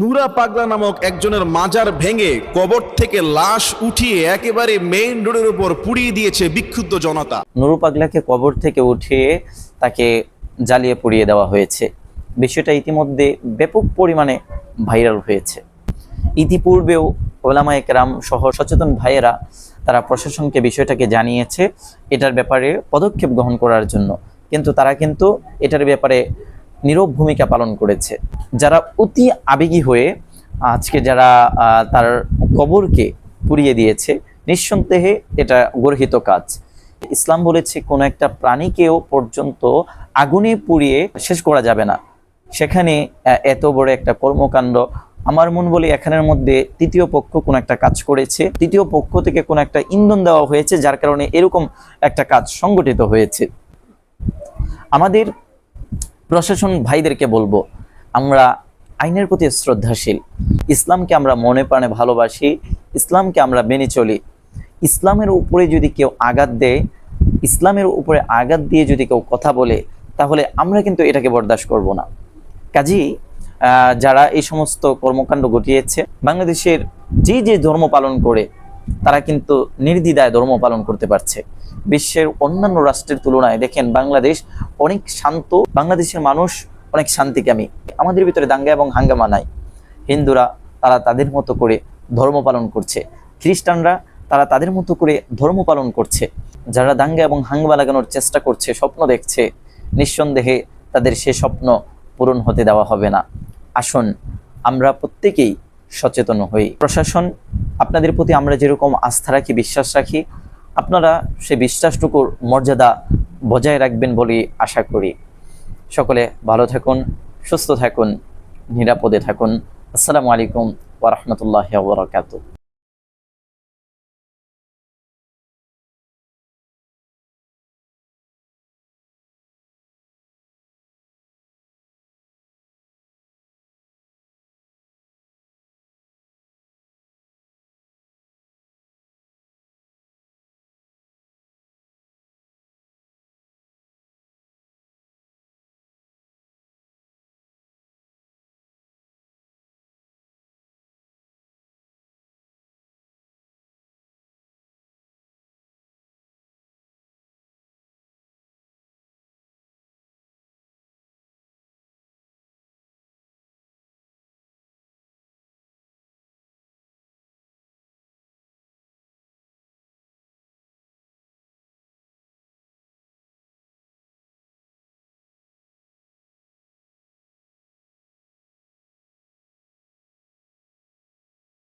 নুরা পাগলা নামক একজনের মাজার ভেঙে কবর থেকে লাশ উঠিয়ে একেবারে মেইন রোডের উপর পুড়িয়ে দিয়েছে বিক্ষুব্ধ জনতা। নুরু পাগলাকে কবর থেকে উঠিয়ে তাকে জ্বালিয়ে পুড়িয়ে দেওয়া হয়েছে। বিষয়টা ইতিমধ্যে ব্যাপক পরিমাণে ভাইরাল হয়েছে। ইতিপূর্বেও ওলামা একরাম সহ সচেতন ভাইয়েরা তারা প্রশাসনকে বিষয়টাকে জানিয়েছে, এটার ব্যাপারে পদক্ষেপ গ্রহণ করার জন্য। কিন্তু তারা কিন্তু এটার ব্যাপারে নীরব ভূমিকা পালন করেছে। যারা অতি আবেগী হয়ে আজকে যারা তার কবরকে পুড়িয়ে দিয়েছে, নিঃসন্দেহে এটা গর্হিত কাজ। ইসলাম বলেছে, কোনো একটা প্রাণীকেও পর্যন্ত আগুনে পুড়িয়ে শেষ করা যাবে না। সেখানে এত বড় একটা কর্মকাণ্ড। আমার মন বলি এখানের মধ্যে তৃতীয় পক্ষ কোনো একটা কাজ করেছে, তৃতীয় পক্ষ থেকে কোনো একটা ইন্ধন দেওয়া হয়েছে, যার কারণে এরকম একটা কাজ সংগঠিত হয়েছে। আমাদের প্রশাসন ভাইদেরকে বলব আমরা আইনের প্রতি শ্রদ্ধাশীল। ইসলামকে আমরা মনে প্রাণে ভালোবাসি ইসলামকে আমরা মেনে চলি। ইসলামের উপরে যদি কেউ আঘাত দেয় ইসলামের উপরে আঘাত দিয়ে যদি কেউ কথা বলে তাহলে আমরা কিন্তু এটাকে বরদাস্ত করব না। আহ, যারা এই সমস্ত কর্মকাণ্ড ঘটিয়েছে বাংলাদেশের যে যে ধর্ম পালন করে তারা কিন্তু নির্দ্বিধায় ধর্ম পালন করতে পারছে। বিশ্বের অন্যান্য রাষ্ট্রের তুলনায় দেখেন বাংলাদেশ অনেক শান্ত, বাংলাদেশের মানুষ অনেক শান্তিকামী। আমাদের ভিতরে দাঙ্গা এবং হাঙ্গামা নাই। হিন্দুরা, তারা তাদের মতো করে ধর্ম পালন করছে। খ্রিস্টানরা, তারা তাদের মতো করে ধর্ম পালন করছে। যারা দাঙ্গা এবং হাঙ্গামা লাগানোর চেষ্টা করছে, স্বপ্ন দেখছে, নিঃসন্দেহে তাদের সে স্বপ্ন পূরণ হতে দেওয়া হবে না। আসুন, আমরা প্রত্যেকেই সচেতন হই। প্রশাসন, আপনাদের প্রতি আমরা যেরকম আস্থা রাখি, বিশ্বাস রাখি, আপনারা সে বিশ্বাসটুকুর মর্যাদা বজায় রাখবেন বলে আশা করি। সকলে ভালো থাকুন, সুস্থ থাকুন, নিরাপদে থাকুন। আসসালামু আলাইকুম ওরহমতুল্লাহ বরকাত